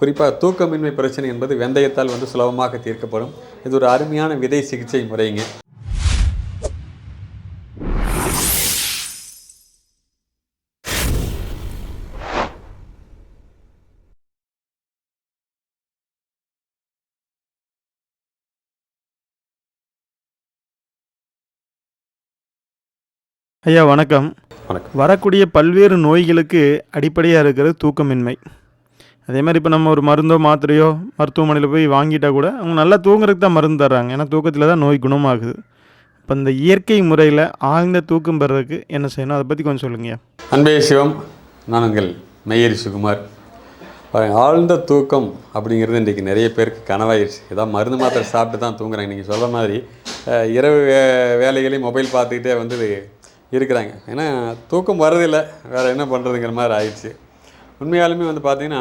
குறிப்பாக தூக்கமின்மை பிரச்சனை என்பது வெந்தயத்தால் வந்து சுலபமாக தீர்க்கப்படும். இது ஒரு அருமையான விதை சிகிச்சை முறைங்க. ஐயா வணக்கம். வணக்கம். வரக்கூடிய பல்வேறு நோய்களுக்கு அடிப்படையாக இருக்கிறது தூக்கமின்மை. அதே மாதிரி இப்போ நம்ம ஒரு மருந்தோ மாத்திரையோ மருத்துவமனையில் போய் வாங்கிட்டால் கூட அவங்க நல்லா தூங்குறதுக்கு தான் மருந்து தர்றாங்க. ஏன்னா தூக்கத்தில் தான் நோய் குணமாகுது. இப்போ இந்த இயற்கை முறையில் ஆழ்ந்த தூக்கம் பெறதுக்கு என்ன செய்யணும்? அதை பற்றி கொஞ்சம் சொல்லுங்கய்யா அன்பே சிவம் நான் உங்கள் மெய்யரி சுகுமார். ஆழ்ந்த தூக்கம் அப்படிங்கிறது இன்றைக்கி நிறைய பேருக்கு கனவாயிருச்சு. ஏதாவது மருந்து மாத்திரை சாப்பிட்டு தான் தூங்குறாங்க. நீங்கள் சொல்கிற மாதிரி இரவு வே வேலைகளையும் மொபைல் பார்த்துக்கிட்டே வந்து இருக்கிறாங்க. ஏன்னா தூக்கம் வரதில்லை வேறு என்ன பண்ணுறதுங்கிற மாதிரி ஆயிடுச்சு. உண்மையாலுமே வந்து பார்த்திங்கன்னா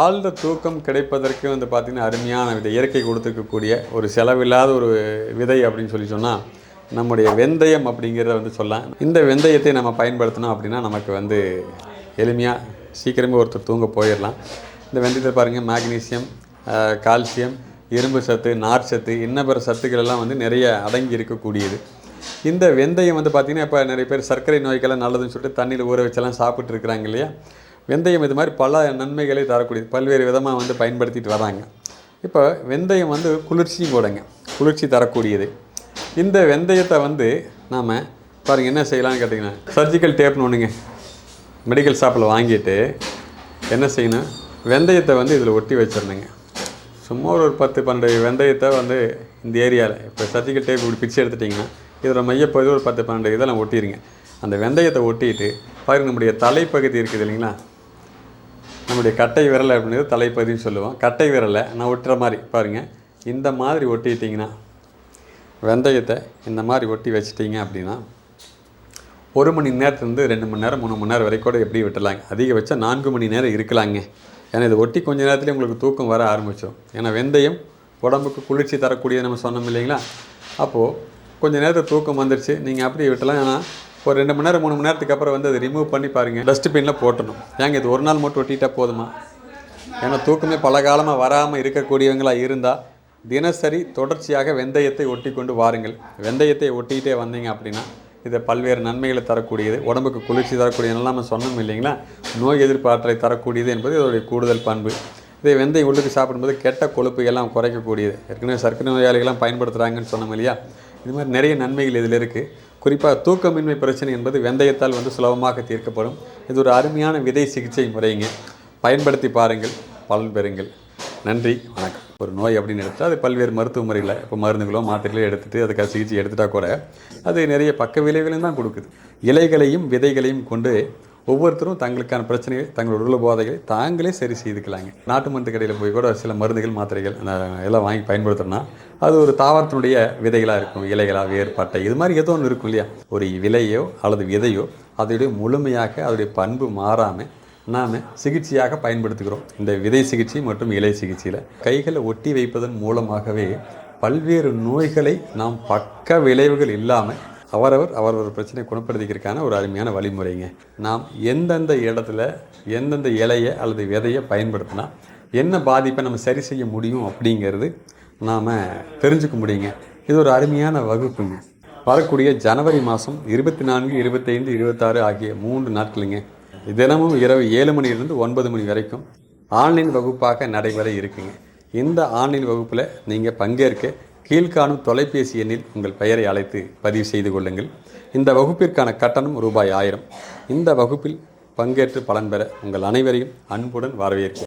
ஆழ்ந்த தூக்கம் கிடைப்பதற்கு வந்து பார்த்திங்கன்னா அருமையான விதை இயற்கை கொடுத்துருக்கக்கூடிய ஒரு செலவில்லாத ஒரு விதை அப்படின்னு சொல்லி சொன்னால் நம்முடைய வெந்தயம் அப்படிங்கிறத வந்து சொல்லலாம். இந்த வெந்தயத்தை நம்ம பயன்படுத்தினோம் அப்படின்னா நமக்கு வந்து எளிமையாக சீக்கிரமே ஒருத்தர் தூங்க போயிடலாம். இந்த வெந்தயத்தை பாருங்கள் மேக்னீசியம் கால்சியம் இரும்பு சத்து நார் சத்து இன்ன பிற சத்துக்கள் எல்லாம் வந்து நிறைய அடங்கி இருக்கக்கூடியது. இந்த வெந்தயம் வந்து பார்த்திங்கன்னா இப்போ நிறைய பேர் சர்க்கரை நோய்க்கெல்லாம் நல்லதுன்னு சொல்லிட்டு தண்ணியில் ஊற வச்செல்லாம் சாப்பிட்டுருக்குறாங்க இல்லையா? வெந்தயம் இது மாதிரி பல நன்மைகளை தரக்கூடியது. பல்வேறு விதமாக வந்து பயன்படுத்திட்டு வராங்க. இப்போ வெந்தயம் வந்து குளிர்ச்சியும் கூடங்க. குளிர்ச்சி தரக்கூடியது. இந்த வெந்தயத்தை வந்து நாம் பாருங்க என்ன செய்யலாம்னு கேட்டிங்கன்னா சர்ஜிக்கல் டேப்னு ஒன்றுங்க மெடிக்கல் ஷாப்பில் வாங்கிட்டு என்ன செய்யணும்? வெந்தயத்தை வந்து இதில் ஒட்டி வச்சிடணுங்க. சும்மா ஒரு பத்து பன்னெண்டு வெந்தயத்தை வந்து இந்த ஏரியாவில் இப்போ சர்ஜிக்கல் டேப் இப்படி பிச்சு எடுத்துட்டிங்கன்னா இதில் மையப்பகுதி ஒரு பத்து பன்னெண்டு இதெல்லாம் ஒட்டிடுங்க அந்த வெந்தயத்தை ஒட்டிட்டு பாருங்க நம்முடைய தலைப்பகுதி இருக்குது இல்லைங்களா? நம்முடைய கட்டை விரலை அப்படிங்கிறது தலைப்பதின்னு சொல்லுவோம். கட்டை விரலை நான் ஒட்டுற மாதிரி பாருங்கள் இந்த மாதிரி ஒட்டிட்டிங்கன்னா வெந்தயத்தை இந்த மாதிரி ஒட்டி வச்சிட்டிங்க அப்படின்னா ஒரு மணி நேரத்துலேருந்து ரெண்டு மணி நேரம் மூணு மணி நேரம் வரைக்கும் கூட எப்படி விட்டலாங்க? அதிகபட்சம் நான்கு மணி நேரம் இருக்கலாங்க. ஏன்னா இதை ஒட்டி கொஞ்ச நேரத்துலேயே உங்களுக்கு தூக்கம் வர ஆரம்பிச்சிடும். ஏன்னா வெந்தயம் உடம்புக்கு குளிர்ச்சி தரக்கூடியது நம்ம சொன்னோம் இல்லைங்களா? அப்போது கொஞ்சம் நேரத்தில் தூக்கம் வந்துருச்சு. நீங்கள் அப்படியே விட்டலாம். ஏன்னா ஒரு ரெண்டு மணி நேரம் மூணு மணி நேரத்துக்கு அப்புறம் வந்து அதை ரிமூவ் பண்ணி பாருங்கள் டஸ்ட்பினில் போட்டணும் ஏங்க இது ஒரு நாள் மட்டும் ஒட்டிட்டா போதுமா? ஏன்னா தூக்கமே பல காலமாக வராமல் இருக்கக்கூடியவங்களாக இருந்தால் தினசரி தொடர்ச்சியாக வெந்தயத்தை ஒட்டி கொண்டு வாருங்கள். வெந்தயத்தை ஒட்டிக்கிட்டே வந்தீங்க அப்படின்னா இது பல்வேறு நன்மைகளை தரக்கூடியது உடம்புக்கு குளிர்ச்சி தரக்கூடியது எல்லாம் நம்ம சொன்னோம் இல்லைங்களா? நோய் எதிர்ப்பாற்றலை தரக்கூடியது என்பது இதோடைய கூடுதல் பண்பு. இதே வெந்தயம் உள்ளுக்கு சாப்பிடும்போது கெட்ட கொழுப்பு எல்லாம் குறைக்கக்கூடியது. ஏற்கனவே சர்க்கரை நோயாளிகள்லாம் பயன்படுத்துகிறாங்கன்னு சொன்னோம் இல்லையா? இது மாதிரி நிறைய நன்மைகள் இதில் இருக்குது குறிப்பாக தூக்கமின்மை பிரச்சனை என்பது வெந்தயத்தால் வந்து சுலபமாக தீர்க்கப்படும். இது ஒரு அருமையான விதை சிகிச்சை முறைங்க. பயன்படுத்தி பாருங்கள் பலன் பெறுங்கள். நன்றி வணக்கம். ஒரு நோய் அப்படின்னு எடுத்தால் அது பல்வேறு மருத்துவ முறைகளை இப்போ மருந்துகளோ மாத்திரைகளோ எடுத்துகிட்டு அதுக்காக சிகிச்சை எடுத்துட்டா கூட அது நிறைய பக்க விளைவுகளையும் தான் கொடுக்குது. இலைகளையும் விதைகளையும் கொண்டு ஒவ்வொருத்தரும் தங்களுக்கான பிரச்சனைகள் தங்களோட உள்ள போதைகளை தாங்களே சரி செய்துக்கலாங்க. நாட்டு மருந்து கடையில் போய் கூட சில மருந்துகள் மாத்திரைகள் எல்லாம் வாங்கி பயன்படுத்தணும்னா அது ஒரு தாவரத்தினுடைய விதைகளாக இருக்கும். இலைகளாக வேர் பட்டை இது மாதிரி ஏதோ ஒன்று இருக்கும் இல்லையா? ஒரு விலையோ அல்லது விதையோ அதோடைய முழுமையாக அதோடைய பண்பு மாறாமல் நாம் சிகிச்சையாக பயன்படுத்துகிறோம். இந்த விதை சிகிச்சை மற்றும் இலை சிகிச்சையில் கைகளை ஒட்டி வைப்பதன் மூலமாகவே பல்வேறு நோய்களை நாம் பக்க விளைவுகள் இல்லாமல் அவரவர் அவரவர் பிரச்சனை குணப்படுத்திக்கிறதுக்கான ஒரு அருமையான வழிமுறைங்க. நாம் எந்தெந்த இடத்துல எந்தெந்த இலையை அல்லது விதையை பயன்படுத்தினா என்ன பாதிப்பை நம்ம சரி செய்ய முடியும் அப்படிங்கிறது நாம் தெரிஞ்சுக்க முடியுங்க. இது ஒரு அருமையான வகுப்புங்க. வரக்கூடிய ஜனவரி மாதம் இருபத்தி நான்கு இருபத்தைந்து இருபத்தாறு ஆகிய மூன்று நாட்களுங்க. தினமும் இரவு ஏழு மணியிலிருந்து ஒன்பது மணி வரைக்கும் ஆன்லைன் வகுப்பாக நடைபெற இருக்குங்க. இந்த ஆன்லைன் வகுப்பில் நீங்கள் பங்கேற்க கீழ்காணும் தொலைபேசி எண்ணில் உங்கள் பெயரை அழைத்து பதிவு செய்து கொள்ளுங்கள். இந்த வகுப்பிற்கான கட்டணம் ரூபாய் ஆயிரம். இந்த வகுப்பில் பங்கேற்று பலன் பெற உங்கள் அனைவரையும் அன்புடன் வரவேற்கிறேன்.